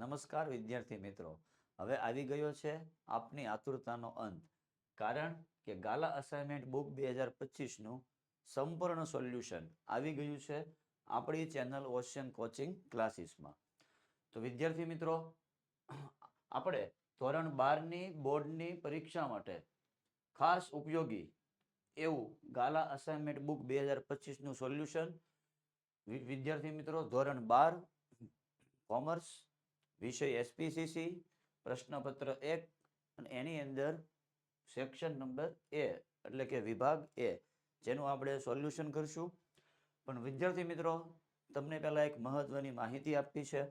નમસ્કાર વિદ્યાર્થી મિત્રો. હવે આવી ગયો છે આપની આતુરતાનો અંત. કારણ કે ગાલા અસાઇનમેન્ટ બુક બે હજાર પચીસનું સંપૂર્ણ સોલ્યુશન આવી ગયું છે આપણી ચેનલ ઓશિયન કોચિંગ ક્લાસીસમાં તો વિદ્યાર્થી મિત્રો, આપણે ધોરણ બારની બોર્ડની પરીક્ષા માટે ખાસ ઉપયોગી એવું ગાલા અસાઇનમેન્ટ બુક બે હજાર પચીસનું સોલ્યુશન વિદ્યાર્થી મિત્રો, ધોરણ બાર કોમર્સ વિષય એસપીસીસી પ્રશ્નપત્ર એક, અને એની અંદર સેક્શન નંબર એ એટલે કે વિભાગ એ જેનું આપણે સોલ્યુશન કરશું. પણ વિદ્યાર્થી મિત્રો, તમને પહેલાં એક મહત્વની માહિતી આપી છે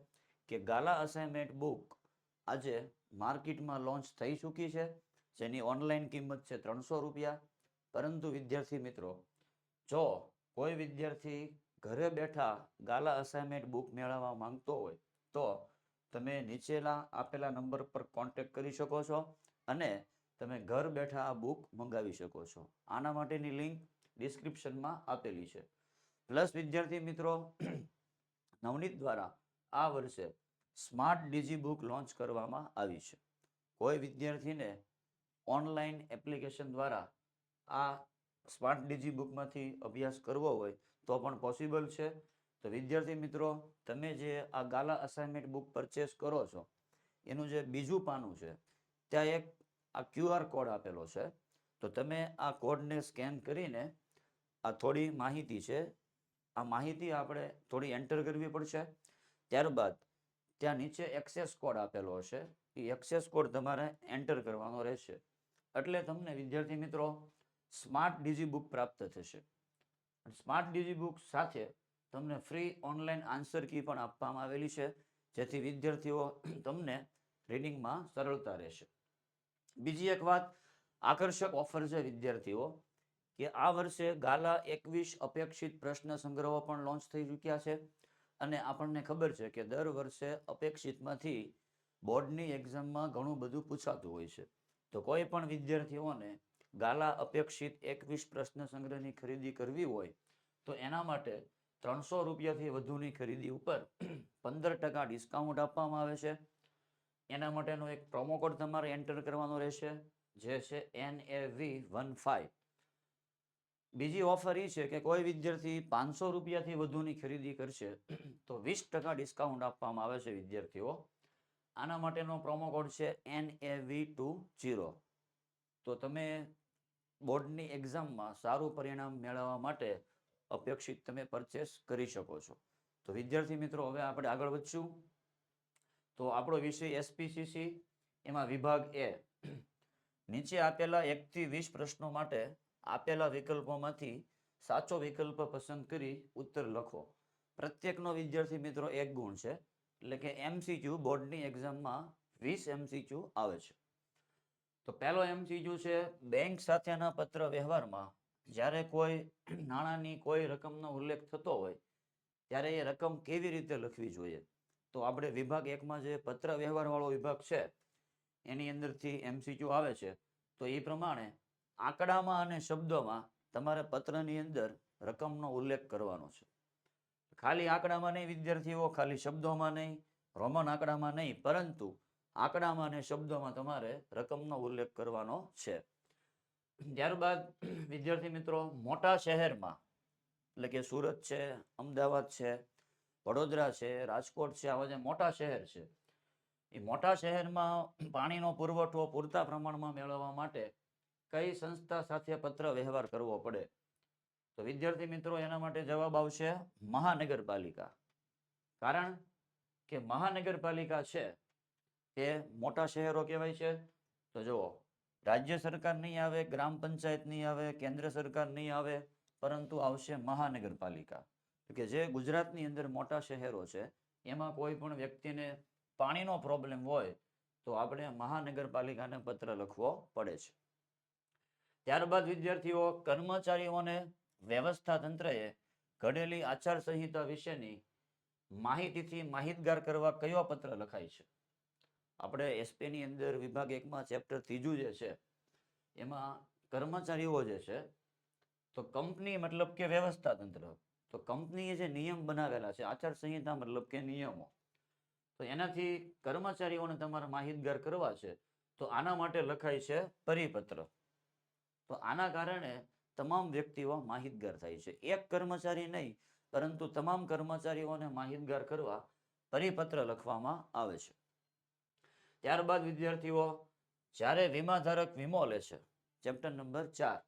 કે ગાલા અસાઇનમેન્ટ બુક આજે માર્કેટમાં લોન્ચ થઈ ચૂકી છે. જેની ઓનલાઈન કિંમત છે ત્રણસો રૂપિયા. પરંતુ વિદ્યાર્થી મિત્રો, જો કોઈ વિદ્યાર્થી ઘરે બેઠા ગાલા અસાઇનમેન્ટ બુક મેળવવા માંગતો હોય, તો તમે નીચેના આપેલા નંબર પર કોન્ટેક્ટ કરી શકો છો અને તમે ઘર બેઠા આ બુક મંગાવી શકો છો. આના માટેની લિંક ડિસ્ક્રિપ્શનમાં આપેલી છે. પ્લસ વિદ્યાર્થી મિત્રો, નવનીત દ્વારા આ વર્ષે સ્માર્ટ ડીજી બુક લોન્ચ કરવામાં આવી છે. કોઈ વિદ્યાર્થીને ઓનલાઈન એપ્લિકેશન દ્વારા આ સ્માર્ટ ડીજી બુકમાંથી અભ્યાસ કરવો હોય તો પણ પોસિબલ છે. તો વિદ્યાર્થી મિત્રો, તમે જે આ ગાલા અસાઇનમેન્ટ બુક પરચેસ કરો છો, એનું જે બીજું પાનું છે, ત્યાં એક આ ક્યુઆર કોડ આપેલો છે. તો તમે આ કોડને સ્કેન કરીને આ થોડી માહિતી છે, આ માહિતી આપણે થોડી એન્ટર કરવી પડશે. ત્યારબાદ ત્યાં નીચે એક્સેસ કોડ આપેલો હશે, એ એક્સેસ કોડ તમારે એન્ટર કરવાનો રહેશે. એટલે તમને વિદ્યાર્થી મિત્રો સ્માર્ટ ડીજી બુક પ્રાપ્ત થશે. સ્માર્ટ ડીજી બુક સાથે તમને ફ્રી ઓનલાઈન આન્સર કી પણ આપવામાં આવેલી છે, જેથી વિદ્યાર્થીઓ તમને રીડિંગમાં સરળતા રહેશે. બીજી એક વાત, આકર્ષક ઓફર છે વિદ્યાર્થીઓ, કે આ વર્ષે ગાલા એકવીસ અપેક્ષિત પ્રશ્ન સંગ્રહો પણ લોન્ચ થઈ ચૂક્યા છે. અને આપણને ખબર છે કે દર વર્ષે અપેક્ષિતમાંથી બોર્ડની એક્ઝામમાં ઘણું બધું પૂછાતું હોય છે. તો કોઈ પણ વિદ્યાર્થીઓને ગાલા અપેક્ષિત એકવીસ પ્રશ્ન સંગ્રહની ખરીદી કરવી હોય, તો એના માટે ત્રણસો રૂપિયાથી વધુની ખરીદી ઉપર પંદર ટકા ડિસ્કાઉન્ટ આપવામાં આવે છે. એના માટેનો એક પ્રોમો કોડ તમારે એન્ટર કરવાનો રહેશે, જે છે N A V one five બીજી ઓફર એ છે કે કોઈ વિદ્યાર્થી પાંચસો રૂપિયાથી વધુની ખરીદી કરશે, તો વીસ ટકા ડિસ્કાઉન્ટ આપવામાં આવે છે વિદ્યાર્થીઓ. આના માટેનો પ્રોમો કોડ છે N A V two zero તો તમે બોર્ડની એક્ઝામમાં સારું પરિણામ મેળવવા માટે અપેક્ષિત તમે પરચેસ કરી શકો છો. તો વિદ્યાર્થી મિત્રો, હવે આપણે આગળ વધશું. તો આપણો વિષય એસપીસીસી એમાં વિભાગ એ નીચે આપેલા એકથી વીસ પ્રશ્નો માટે આપેલા વિકલ્પોમાંથી સાચો વિકલ્પ પસંદ કરી ઉત્તર લખો. પ્રત્યેકનો વિદ્યાર્થી મિત્રો એક ગુણ છે, એટલે કે એમસીક્યુ બોર્ડની એક્ઝામમાં વીસ એમસીક્યુ આવે છે. તો પહેલો એમસીક્યુ છે, બેંક સાથેના પત્ર વ્યવહારમાં જ્યારે કોઈ નાણાંની કોઈ રકમનો ઉલ્લેખ થતો હોય, ત્યારે એ રકમ કેવી રીતે લખવી જોઈએ? તો આપણે વિભાગ એકમાં જે પત્ર વ્યવહારવાળો વિભાગ છે, એની અંદરથી એમસીક્યુ આવે છે. તો એ પ્રમાણે આંકડામાં અને શબ્દોમાં તમારે પત્રની અંદર રકમનો ઉલ્લેખ કરવાનો છે. ખાલી આંકડામાં નહીં, વિદ્યાર્થીઓ, ખાલી શબ્દોમાં નહીં, રોમન આંકડામાં નહીં, પરંતુ આંકડામાં અને શબ્દોમાં તમારે રકમનો ઉલ્લેખ કરવાનો છે. ત્યારબાદ, વિદ્યાર્થી મિત્રો, મોટા શહેરમાં, એટલે કે સુરત છે, અમદાવાદ છે, વડોદરા છે, રાજકોટ છે, આવા જે મોટા શહેર છે, એ મોટા શહેરમાં પાણીનો પુરવઠો પૂરતા પ્રમાણમાં મેળવવા માટે કઈ સંસ્થા સાથે પત્ર વ્યવહાર કરવો પડે? તો વિદ્યાર્થી મિત્રો, એના માટે જવાબ આવશે મહાનગરપાલિકા. કારણ કે મહાનગરપાલિકા છે તે મોટા શહેરો કહેવાય છે. તો જુઓ રાજ્ય સરકાર નહીં આવે, ગ્રામ પંચાયત નહીં આવે, કેન્દ્ર સરકાર નહીં આવે, પરંતુ આવશે મહાનગરપાલિકા. કે જે ગુજરાતની અંદર મોટા શહેરો છે, એમાં કોઈ પણ વ્યક્તિને પાણીનો પ્રોબ્લેમ હોય, તો આપણે મહાનગરપાલિકાને પત્ર લખવો પડે છે. ત્યારબાદ વિદ્યાર્થીઓ, કર્મચારીઓને વ્યવસ્થા તંત્રએ ઘડેલી આચારસંહિતા વિશેની માહિતીથી માહિતગાર કરવા કયો પત્ર લખાય છે? આપણે એસપીની અંદર વિભાગ એકમાં ચેપ્ટર ત્રીજું જે છે, એમાં કર્મચારીઓ જે છે, તો કંપની મતલબ કે વ્યવસ્થા તંત્ર તો કંપનીએ જે નિયમ બનાવેલા છે આચાર સંહિતા મતલબ કે નિયમો, તો એનાથી કર્મચારીઓને તમારે માહિતગાર કરવા છે, તો આના માટે લખાય છે પરિપત્ર. તો આના કારણે તમામ વ્યક્તિઓ માહિતગાર થાય છે. એક કર્મચારી નહીં, પરંતુ તમામ કર્મચારીઓને માહિતગાર કરવા પરિપત્ર લખવામાં આવે છે. ત્યારબાદ વિદ્યાર્થીઓ, જ્યારે વીમાધારક વીમો લે છે, ચેપ્ટર નંબર ચાર,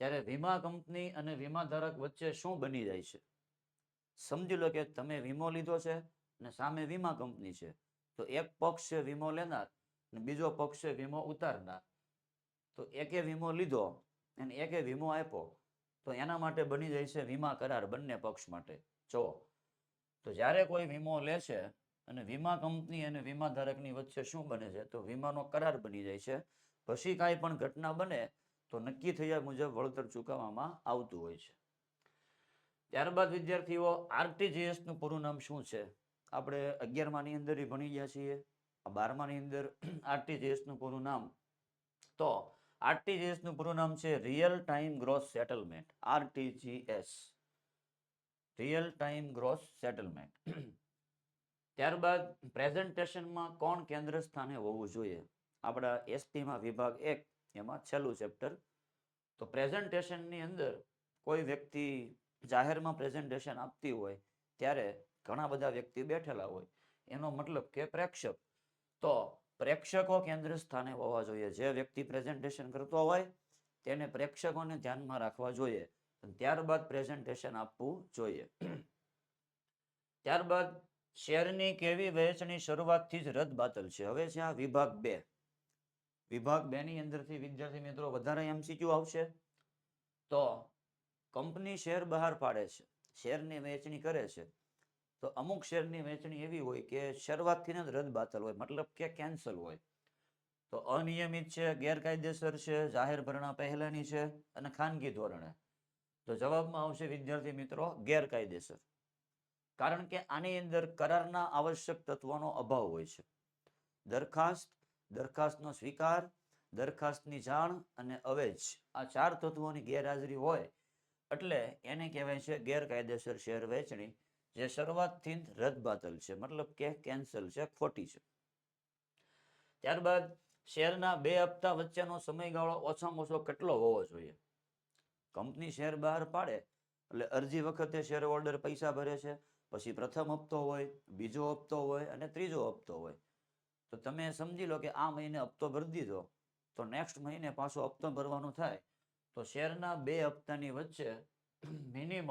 ત્યારે વીમા કંપની અને વીમાધારક વચ્ચે શું બની જાય છે? સમજી લો કે તમે વીમો લીધો છે અને સામે વીમા કંપની છે, તો એક પક્ષ છે વીમો લેનાર અને બીજો પક્ષ છે વીમો ઉતારનાર. તો એકે વીમો લીધો અને એકે વીમો આપ્યો, તો એના માટે બની જાય છે વીમા કરાર બંને પક્ષ માટે. જો તો જ્યારે કોઈ વીમો લે છે અને વીમા કંપની અને વીમા ધારકની વચ્ચે શું બને છે? તો વીમાનો કરાર બની જાય છે. પછી કાંઈ પણ ઘટના બને, તો નક્કી થયા મુજબ વળતર ચૂકવવામાં આવતું હોય છે. ત્યારબાદ વિદ્યાર્થીઓ, આરટીજીએસનું પૂરું નામ શું છે? આપણે અગિયારમાની અંદર ય ભણી ગયા છીએ. બારમાની અંદર આરટીજીએસનું પૂરું નામ. તો આરટીજીએસનું પૂરું નામ છે real time gross settlement, RTGS. Real time gross settlement. ત્યારબાદ પ્રેઝન્ટેશનમાં કોણ કેન્દ્ર સ્થાને હોવું જોઈએ? આપણા એસટીમાં વિભાગ એક, એમાં છેલ્લું ચેપ્ટર. તો પ્રેઝન્ટેશનની અંદર કોઈ વ્યક્તિ જાહેરમાં પ્રેઝન્ટેશન આપતી હોય, ત્યારે ઘણા બધા વ્યક્તિ બેઠેલા હોય. એનો મતલબ કે પ્રેક્ષક. તો પ્રેક્ષકો કેન્દ્ર સ્થાને હોવા જોઈએ. જે વ્યક્તિ પ્રેઝન્ટેશન કરતો હોય, તેને પ્રેક્ષકોને ધ્યાનમાં રાખવા જોઈએ. ત્યારબાદ પ્રેઝન્ટેશન આપવું જોઈએ. ત્યારબાદ શેરની કેવી વહેંચણી શરૂઆતથી જ રદ બાતલ છે? હવે છે આ વિભાગ બે. વિભાગ બે ની અંદરથી વિદ્યાર્થી મિત્રો વધારે એમસીક્યુ આવશે. તો કંપની શેર બહાર પાડે છે, શેરની વહેંચણી કરે છે. તો અમુક શેરની વહેંચણી એવી હોય કે શરૂઆતથી જ રદ બાતલ હોય, મતલબ કે કેન્સલ હોય. તો અનિયમિત છે, ગેરકાયદેસર છે, જાહેર ભરણા પહેલાની છે અને ખાનગી ધોરણે. તો જવાબમાં આવશે વિદ્યાર્થી મિત્રો ગેરકાયદેસર. કારણ કે આની અંદર કરારના આવશ્યક તત્વોનો અભાવ હોય છે. દરખાસ્ત, દરખાસ્તનો સ્વીકાર, દરખાસ્તની જાણ અને અવેજ આ ચાર તત્વોની ગેરહાજરી હોય એટલે એને કહેવાય છે ગેરકાયદેસર શેર વેચણી, જે શરૂઆતથી રદબાતલ છે, મતલબ કે કેન્સલ છે, ખોટી છે. ત્યારબાદ શેરના બે હપ્તા વચ્ચેનો સમયગાળો ઓછામાં ઓછો કેટલો હોવો જોઈએ? કંપની શેર બહાર પાડે એટલે અરજી વખતે શેર હોલ્ડર પૈસા ભરે છે પછી પ્રથમ હપ્તો હોય, બીજો હપ્તો હોય અને ત્રીજો હપ્તો હોય. તો તમે સમજી લો કે આ મહિને હપ્તો ભરી દીધો, તો નેક્સ્ટ મહિને પાછો હપ્તો ભરવાનો થાય. તો શેરના બે હપ્તાની વચ્ચે મિનિમમ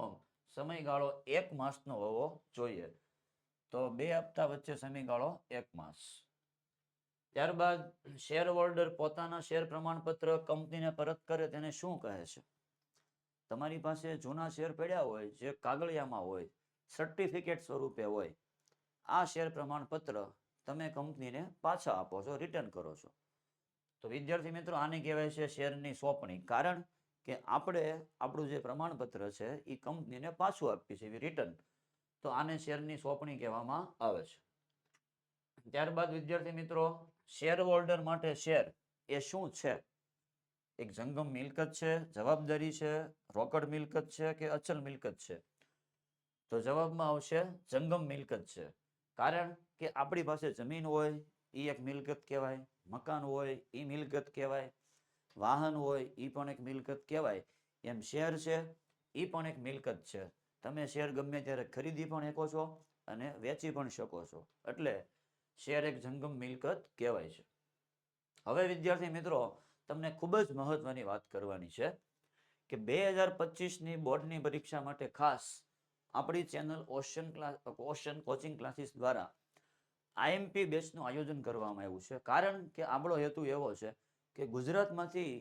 સમયગાળો એક માસનો હોવો જોઈએ. તો બે હપ્તા વચ્ચે સમયગાળો એક માસ. ત્યારબાદ શેર હોલ્ડર પોતાના શેર પ્રમાણપત્ર કંપનીને પરત કરે તેને શું કહે છે? તમારી પાસે જૂના શેર પડ્યા હોય, જે કાગળિયામાં હોય સર્ટિફિકેટ સ્વરૂપે હોય, આ શેર પ્રમાણપત્ર તમે કંપનીને પાછા આપો છો રિટર્ન કરો છો. તો વિદ્યાર્થી મિત્રો, આને કહેવાય છે શેરની સોંપણી. કારણ કે આપણે આપણું જે પ્રમાણપત્ર છે, એ કંપનીને પાછું આપીએ છીએ રિટર્ન તો આને શેરની સોંપણી કહેવામાં આવે છે. ત્યારબાદ વિદ્યાર્થી મિત્રો શેર હોલ્ડર માટે શેર એ શું છે? એક જંગમ મિલકત છે, જવાબદારી છે, રોકડ મિલકત છે કે અચલ મિલકત છે? તો જવાબમાં આવશે જંગમ મિલકત છે. કારણ કે આપણી પાસે જમીન હોય એ એક મિલકત કહેવાય, મકાન હોય એ મિલકત કહેવાય, વાહન હોય એ પણ એક મિલકત કહેવાય. એમ શેર છે એ પણ એક મિલકત છે. તમે શેર ગમે ત્યારે ખરીદી પણ શકો છો અને વેચી પણ શકો છો. એટલે શેર એક જંગમ મિલકત કહેવાય છે. હવે વિદ્યાર્થી મિત્રો, તમને ખૂબ જ મહત્વની વાત કરવાની છે કે બે હજાર પચીસની બોર્ડની પરીક્ષા માટે ખાસ આપણી channel ocean class ocean coaching classes દ્વારા આઈએમપી બેચનું આયોજન કરવામાં આવ્યું છે. કારણ કે આપણો હેતુ એવો છે કે ગુજરાતમાંથી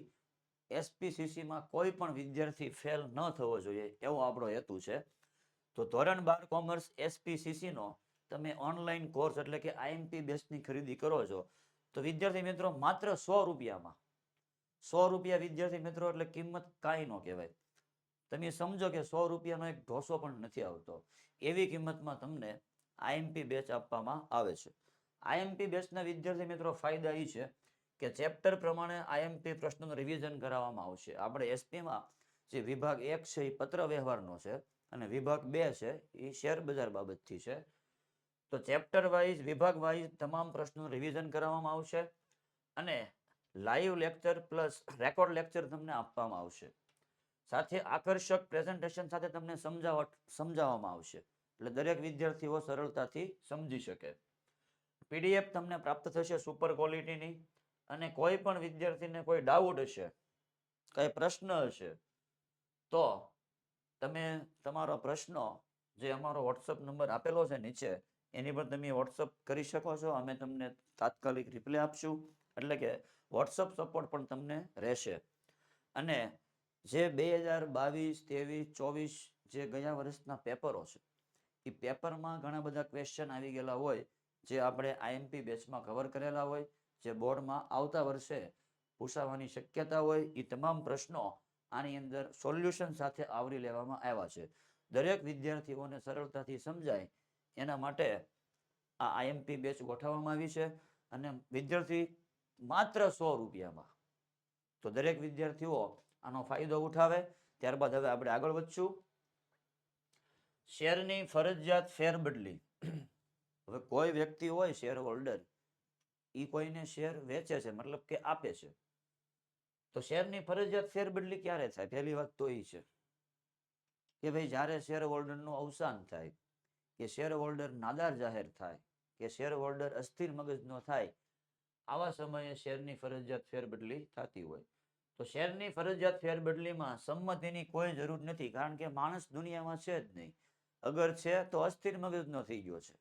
એસપીસીસીમાં કોઈ પણ વિદ્યાર્થી ફેલ ન થવો જોઈએ એવો આપણો હેતુ છે. તો ધોરણ બાર કોમર્સ એસપીસીસીનો તમે ઓનલાઈન કોર્સ એટલે કે આઈએમપી બેચની ખરીદી કરો છો, તો વિદ્યાર્થી મિત્રો માત્ર સો રૂપિયામાં, સો રૂપિયા વિદ્યાર્થી મિત્રો એટલે કિંમત કાંઈ ન કહેવાય. તમે સમજો કે સો રૂપિયાનો એક ઢોસો પણ નથી આવતો. એવી કિંમતમાં તમને આઈએમપી બેચ આપવામાં આવે છે. આઈએમપી બેચના વિદ્યાર્થી મિત્રો, ફાયદા એ છે કે ચેપ્ટર પ્રમાણે આઈએમપી પ્રશ્નોનું રિવિઝન કરાવવામાં આવશે. આપણે એસપીમાં જે વિભાગ એક છે એ પત્ર વ્યવહારનો છે અને વિભાગ બે છે એ શેર બજાર બાબતથી છે. તો ચેપ્ટર વાઇઝ, વિભાગ વાઇઝ તમામ પ્રશ્નોનું રિવિઝન કરાવવામાં આવશે અને live lecture plus record lecture તમને આપવામાં આવશે. સાથે આકર્ષક પ્રેઝન્ટેશન સાથે તમને સમજાવટ, સમજાવવામાં આવશે. એટલે દરેક વિદ્યાર્થીઓ સરળતાથી સમજી શકે. પીડીએફ તમને પ્રાપ્ત થશે સુપર ક્વોલિટીની અને કોઈ પણ વિદ્યાર્થીને કોઈ ડાઉટ હશે, કઈ પ્રશ્ન હશે, તો તમે તમારો પ્રશ્ન જે અમારો વોટ્સઅપ નંબર આપેલો છે નીચે, એની પર તમે વોટ્સઅપ કરી શકો છો. અમે તમને તાત્કાલિક રિપ્લે આપશું. એટલે કે વોટ્સઅપ સપોર્ટ પણ તમને રહેશે. અને જે બે હજાર બાવીસ, ત્રેવીસ, ચોવીસ જે ગયા વર્ષના પેપરો છે, એ પેપરમાં ઘણા બધા ક્વેશ્ચન આવી ગયેલા હોય, જે આપણે આઈએમપી બેચમાં કવર કરેલા હોય, જે બોર્ડમાં આવતા વર્ષે પૂછાવાની શક્યતા હોય, એ તમામ પ્રશ્નો આની અંદર સોલ્યુશન સાથે આવરી લેવામાં આવ્યા છે. દરેક વિદ્યાર્થીઓને સરળતાથી સમજાય, એના માટે આ આઈએમપી બેચ ગોઠવવામાં આવી છે અને વિદ્યાર્થી માત્ર સો રૂપિયામાં, તો દરેક વિદ્યાર્થીઓ આનો ફાયદો ઉઠાવે. ત્યારબાદ હવે આપણે આગળ વધશું. શેરની ફરજિયાત ફેરબદલી. હવે કોઈ વ્યક્તિ હોય શેર હોલ્ડર એ કોઈને શેર વેચે છે, મતલબ કે આપે છે. તો શેરની ફરજિયાત ફેરબદલી ક્યારે થાય? પહેલી વાત તો એ છે કે ભાઈ જ્યારે શેર હોલ્ડરનું અવસાન થાય, કે શેર હોલ્ડર નાદાર જાહેર થાય, કે શેર હોલ્ડર અસ્થિર મગજનો થાય, આવા સમયે શેરની ફરજિયાત ફેરબદલી થતી હોય. તો શેરની ફરજિયાત ફેરબદલીમાં સંમતિની કોઈ જરૂર નથી, કારણ કે માણસ દુનિયામાં છે જ નહીં. અગર છે, તો અસ્થિર મગજનો થઈ ગયો છે.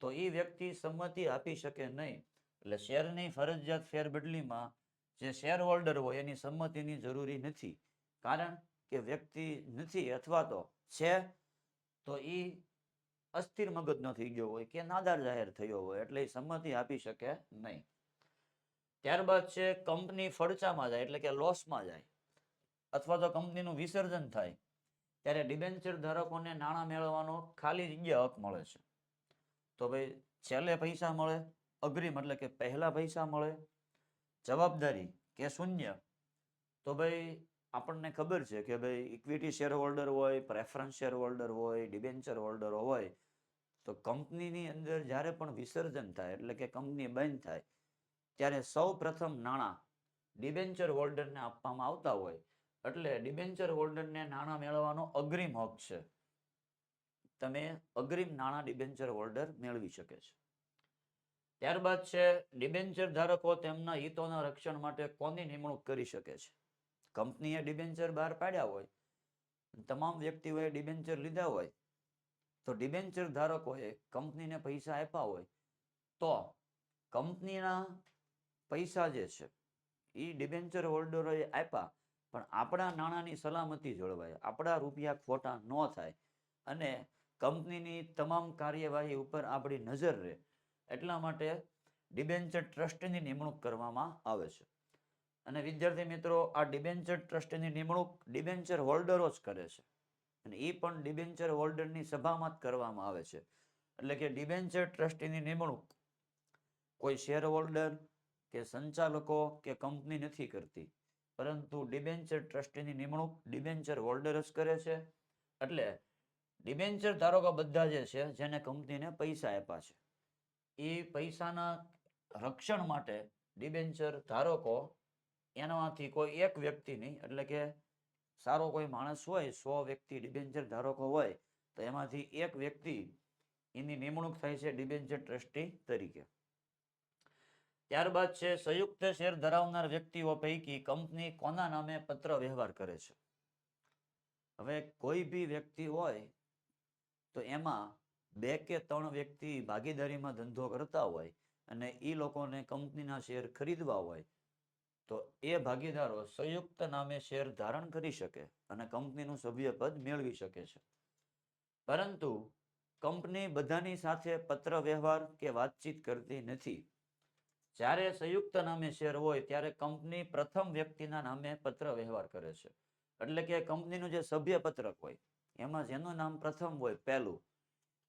તો એ વ્યક્તિ સંમતિ આપી શકે નહીં. એટલે શેરની ફરજિયાત ફેરબદલીમાં જે શેર હોલ્ડર હોય, એની સંમતિની જરૂરી નથી. કારણ કે વ્યક્તિ નથી અથવા તો છે, તો એ અસ્થિર મગજનો થઈ ગયો હોય કે નાદાર જાહેર થયો હોય, એટલે એ સંમતિ આપી શકે નહીં. ત્યારબાદ છે કંપની ફડચામાં જાય, એટલે કે લોસમાં જાય. અથવા તો કંપનીનું વિસર્જન થાય, ત્યારે ડિબેન્ચર ધારકોને નાણાં મેળવવાનો ખાલી જગ્યા હક મળે છે. તો ભાઈ, છેલ્લે પૈસા મળે, અગ્રિમ એટલે કે પહેલા પૈસા મળે, જવાબદારી કે શૂન્ય? તો ભાઈ, આપણને ખબર છે કે ભાઈ ઇક્વિટી શેર હોલ્ડર હોય પ્રેફરન્સ શેર હોલ્ડર હોય ડિબેન્ચર હોલ્ડર હોય, તો કંપનીની અંદર જ્યારે પણ વિસર્જન થાય, એટલે કે કંપની બંધ થાય ત્યારે સૌ પ્રથમ નાણાં ડિબેન્ચર હોલ્ડરને આપવામાં આવતા હોય. એટલે ડિબેન્ચર હોલ્ડરને નાણાં મેળવવાનો અગ્રિમ હક છે. તમે અગ્રિમ નાણાં ડિબેન્ચર હોલ્ડર મેળવી શકે છે. ત્યારબાદ છે, ડિબેન્ચર ધારકો તેમના હિતોના રક્ષણ માટે કોની નિમણૂક કરી શકે છે? કંપનીએ ડિબેન્ચર બહાર પાડ્યા હોય, તમામ વ્યક્તિઓએ ડિબેન્ચર લીધા હોય, તો ડિબેન્ચર ધારકોએ કંપનીને પૈસા આપ્યા હોય, તો કંપનીના પૈસા જે છે, એ ડિબેન્ચર હોલ્ડરોએ આપ્યા, પણ આપણા નાણાંની સલામતી જળવાય. આપણા રૂપિયા ખોટા ન થાય અને કંપનીની તમામ કાર્યવાહી ઉપર આપણી નજર રહે. એટલા માટે ડિબેન્ચર ટ્રસ્ટની નિમણૂક કરવામાં આવે છે. અને વિદ્યાર્થી મિત્રો, આ ડિબેન્ચર ટ્રસ્ટની નિમણૂક ડિબેન્ચર હોલ્ડરો જ કરે છે. અને એ પણ ડિબેન્ચર હોલ્ડરની સભામાં જ કરવામાં આવે છે. એટલે કે ડિબેન્ચર ટ્રસ્ટીની નિમણૂક કોઈ શેર હોલ્ડર કે સંચાલકો કે કંપની નથી કરતી. પરંતુ ડિબેન્ચર ટ્રસ્ટીની નિમણૂક ડિબેન્ચર હોલ્ડર જ કરે છે. એટલે ડિબેન્ચર ધારકો બધા જે છે, જેને કંપનીને પૈસા આપ્યા છે, એ પૈસાના રક્ષણ માટે ડિબેન્ચર ધારકો એનામાંથી કોઈ એક વ્યક્તિની એટલે કે સારો કોઈ માણસ હોય, સો વ્યક્તિ ડિબેન્ચર ધારકો હોય, તો એમાંથી એક વ્યક્તિ એની નિમણૂક થાય છે ડિબેન્ચર ટ્રસ્ટી તરીકે. ત્યારબાદ છે, સંયુક્ત શેર ધરાવનાર વ્યક્તિઓ પૈકી કંપની કોના નામે પત્ર વ્યવહાર કરે છે? હવે કોઈ બી વ્યક્તિ હોય તો એમાં બે કે ત્રણ વ્યક્તિ ભાગીદારીમાં ધંધો કરતા હોય અને એ લોકોને કંપનીના શેર ખરીદવા હોય, તો એ ભાગીદારો સંયુક્ત નામે શેર ધારણ કરી શકે અને કંપનીનું સભ્યપદ મેળવી શકે છે. પરંતુ કંપની બધાની સાથે પત્ર વ્યવહાર કે વાતચીત કરતી નથી. જ્યારે સંયુક્ત નામે શેર હોય ત્યારે કંપની પ્રથમ વ્યક્તિના નામે પત્ર વ્યવહાર કરે છે. એટલે કે કંપનીનું જે સભ્ય પત્રક હોય, એમાં જેનું નામ પ્રથમ હોય, પહેલું.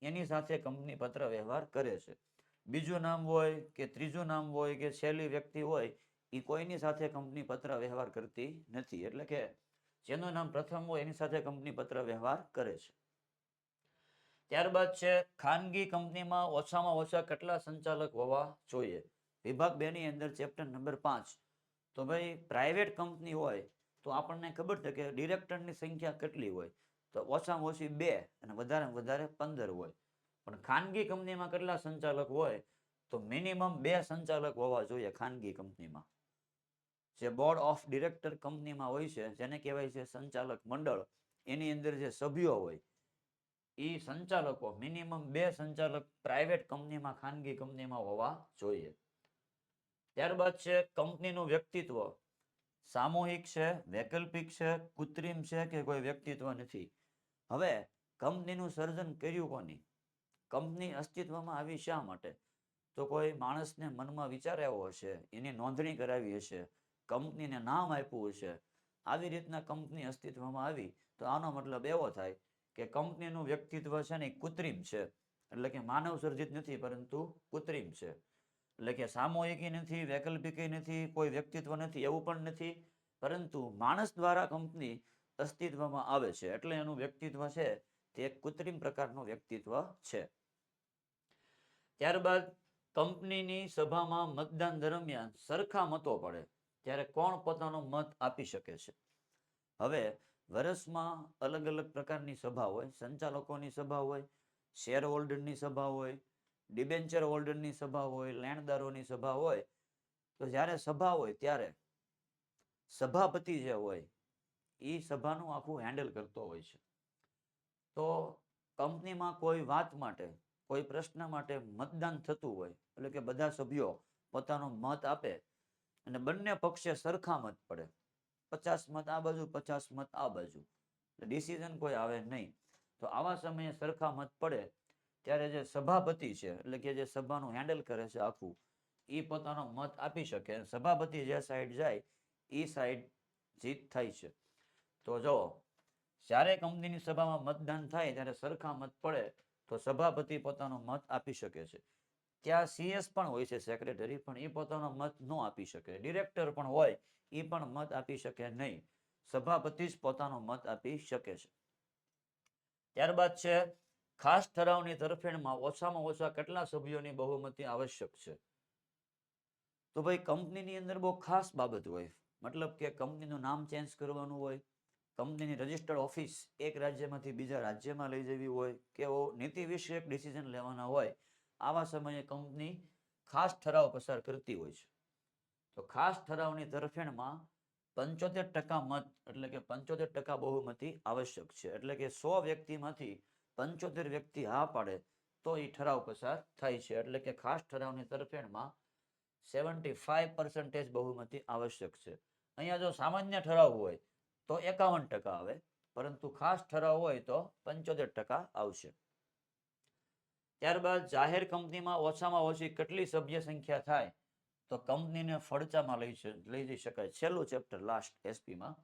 એની સાથે કંપની પત્ર વ્યવહાર કરે છે. બીજું નામ હોય કે ત્રીજું નામ હોય કે છેલ્લી વ્યક્તિ હોય એ કોઈની સાથે કંપની પત્ર વ્યવહાર કરતી નથી. એટલે કે જેનું નામ પ્રથમ હોય એની સાથે કંપની પત્ર વ્યવહાર કરે છે. ત્યારબાદ છે, ખાનગી કંપનીમાં ઓછામાં ઓછા કેટલા સંચાલક હોવા જોઈએ? વિભાગ બે ની અંદર ચેપ્ટર નંબર પાંચ. તો ભાઈ પ્રાઇવેટ કંપની હોય તો આપણને ખબર છે કે ડિરેક્ટરની સંખ્યા કેટલી હોય? તો ઓછામાં ઓછી બે અને વધારે વધારે પંદર હોય. પણ ખાનગી કંપનીમાં કેટલા સંચાલક હોય? તો મિનિમમ બે સંચાલક હોવા જોઈએ ખાનગી કંપનીમાં. જે બોર્ડ ઓફ ડિરેક્ટર કંપનીમાં હોય છે, જેને કહેવાય છે સંચાલક મંડળ, એની અંદર જે સભ્યો હોય એ સંચાલકો મિનિમમ બે સંચાલક પ્રાઇવેટ કંપનીમાં, ખાનગી કંપનીમાં હોવા જોઈએ. ત્યારબાદ છે કંપનીનું વ્યક્તિત્વ. સામૂહિક છે, વૈકલ્પિક છે, કૃત્રિમ છે કે કોઈ વ્યક્તિત્વ નથી. હવે કંપનીનું સર્જન કર્યું કોની? કંપની અસ્તિત્વમાં આવી શા માટે? તો કોઈ માણસને મનમાં વિચાર આવ્યો હશે, એની નોંધણી કરાવી હશે, કંપનીને નામ આપ્યું હશે. આવી રીતના કંપની અસ્તિત્વમાં આવી, તો આનો મતલબ એવો થાય કે કંપનીનું વ્યક્તિત્વ છે ને કૃત્રિમ છે. એટલે કે માનવ સર્જિત નથી, પરંતુ કૃત્રિમ છે. એટલે કે સામૂહિકી નથી, વૈકલ્પિકી નથી, કોઈ વ્યક્તિત્વ નથી, એવું પણ નથી. પરંતુ માણસ દ્વારા કંપની અસ્તિત્વમાં આવે છે. એટલે એનું વ્યક્તિત્વ છે તે એક કૃત્રિમ પ્રકારનું વ્યક્તિત્વ છે. ત્યારબાદ કંપનીની સભામાં મતદાન દરમિયાન સરખા મતો પડે. ત્યારે કોણ પોતાનો મત આપી શકે છે? હવે વર્ષમાં અલગ અલગ પ્રકારની સભા હોય. સંચાલકોની સભા હોય શેર હોલ્ડરની સભા હોય ડિબેન્ચર હોલ્ડરની સભા હોય, લેણદારોની સભા હોય, તો જ્યારે સભા હોય ત્યારે સભાપતિ જે હોય એ સભાનું આખું હેન્ડલ કરતો હોય છે. તો કંપનીમાં કોઈ વાત માટે, કોઈ પ્રશ્ન માટે મતદાન થતું હોય, એટલે કે બધા સભ્યો પોતાનો મત આપે, અને બંને પક્ષે સરખા મત પડે. પચાસ મત આ બાજુ, પચાસ મત આ બાજુ. ડિસિઝન કોઈ આવે નહીં. તો આવા સમયે સરખા મત પડે ત્યારે જે સભાપતિ છે, એટલે કે જે સભાનું હેન્ડલ કરે છે આખું એ પોતાનો મત આપી શકે સભાપતિ જે સાઈડ જાય એ સાઈડ જીત થાય છે. તો જો, જ્યારે કંપનીની સભામાં મતદાન થાય, ત્યારે સરખા મત પડે, તો સભાપતિ પોતાનો મત આપી શકે છે. ત્યાં સીએસ પણ હોય છે સેક્રેટરી પણ એ પોતાનો મત ન આપી શકે. ડિરેક્ટર પણ હોય એ પણ મત આપી શકે નહીં. સભાપતિ જ પોતાનો મત આપી શકે છે. ત્યારબાદ છે ખાસ ઠરાવની તરફેણમાં ઓછામાં ઓછા કેટલા સભ્યોની બહુમતી આવશ્યક છે? તો ભાઈ કંપનીની અંદર બહુ ખાસ બાબત હોય. મતલબ કે કંપનીનું નામ ચેન્જ કરવાનું હોય, કંપનીની રજિસ્ટર્ડ ઓફિસ એક રાજ્યમાંથી બીજા રાજ્યમાં લઈ જવી હોય કે નીતિ વિષયક ડિસિઝન લેવાના હોય, આવા સમયે કંપની ખાસ ઠરાવ પસાર કરતી હોય છે. તો ખાસ ઠરાવની તરફેણમાં પંચોતેર ટકા મત એટલે કે પંચોતેર ટકા બહુમતી આવશ્યક છે. એટલે કે સો વ્યક્તિમાંથી પંચોતેર વ્યક્તિ હા પાડે, તો એ ઠરાવ પસાર થાય છે. એટલે કે ખાસ ઠરાવની તરફેણમાં સેવન્ટી ફાઈવ પર્સન્ટેજ બહુમતી આવશ્યક છે. અહીંયા જો સામાન્ય ઠરાવ હોય, તો એકાવન ટકા આવે. પરંતુ ખાસ ઠરાવ હોય, તો પંચોતેર ટકા આવશે. ત્યારબાદ જાહેર કંપનીમાં ઓછામાં ઓછી કેટલી સભ્ય સંખ્યા થાય, તો કંપનીને ફડચામાં લઈ લઈ જઈ શકાય. છેલ્લું ચેપ્ટર લાસ્ટ એસપીમાં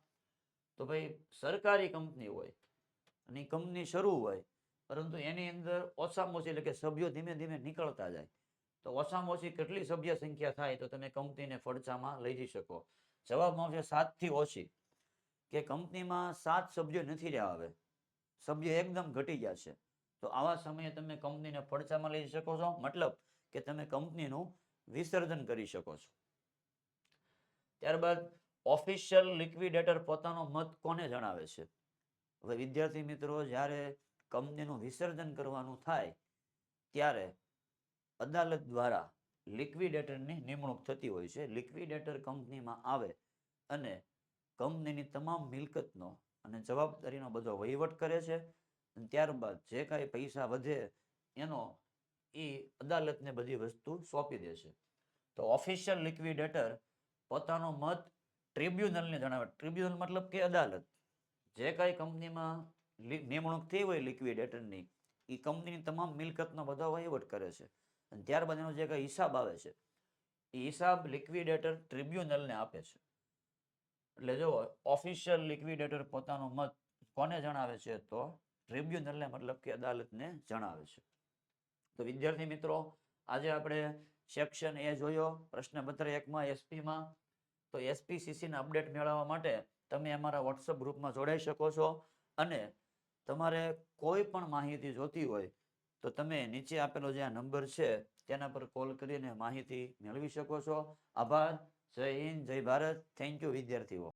તો ભાઈ, સરકારી કંપની હોય અને કંપની શરૂ હોય પરંતુ એની અંદર ઓછામાં ઓછી એટલે કે સભ્યો ધીમે ધીમે નીકળતા જાય. તો ઓછામાં ઓછી કેટલી સભ્ય સંખ્યા થાય તો તમે કંપનીને ફડચામાં લઈ જઈ શકો. જવાબમાં આવશે સાતથી ઓછી. કે કંપનીમાં સાત સભ્યો નથી રહ્યા હવે. સભ્ય એકદમ ઘટી ગયા છે. તો આવા સમયે તમે કંપનીને ફડચામાં લઈ શકો છો. મતલબ કે તમે કંપનીનું વિસર્જન કરી શકો છો. ત્યારબાદ ઓફિશિયલ લિક્વિડેટર પોતાનો મત કોને જણાવે છે? હવે વિદ્યાર્થી મિત્રો, જ્યારે કંપનીનું વિસર્જન કરવાનું થાય, ત્યારે અદાલત દ્વારા લિક્વિડેટરની નિમણૂક થતી હોય છે. લિક્વિડેટર કંપનીમાં આવે અને કંપનીની તમામ મિલકતનો અને જવાબદારીનો બધો વહીવટ કરે છે અને ત્યારબાદ જે કાંઈ પૈસા વધે એનો એ અદાલતને બધી વસ્તુ સોંપી દે છે. તો ઓફિશિયલ લિક્વિડેટર પોતાનો મત ટ્રિબ્યુનલને જણાવે. ટ્રિબ્યુનલ મતલબ કે અદાલત. જે કાંઈ કંપનીમાં નિમણૂક થઈ હોય લિક્વિડેટરની એ કંપનીની તમામ મિલકતનો બધો વહીવટ કરે છે. અને ત્યારબાદ એનો જે કંઈ હિસાબ આવે છે એ હિસાબ લિક્વિડેટર ટ્રિબ્યુનલને આપે છે. એટલે જો ઓફિશિયલ લિક્વિડેટર પોતાનો મત કોને જણાવે છે, તો ટ્રિબ્યુનલને મતલબ કે અદાલતને જણાવે છે. તો વિદ્યાર્થી મિત્રો, આજે આપણે સેક્શન એ જોયો પ્રશ્નપત્ર એકમાં એસપીમાં તો એસપીસીસીના અપડેટ મેળવવા માટે તમે અમારા વોટ્સઅપ ગ્રુપમાં જોડાઈ શકો છો. અને તમારે કોઈ પણ માહિતી જોતી હોય, તો તમે નીચે આપેલો જે આ નંબર છે, તેના પર કોલ કરીને માહિતી મેળવી શકો છો. આભાર. જય હિન્દ, જય ભારત. થેન્ક યુ વિદ્યાર્થીઓ.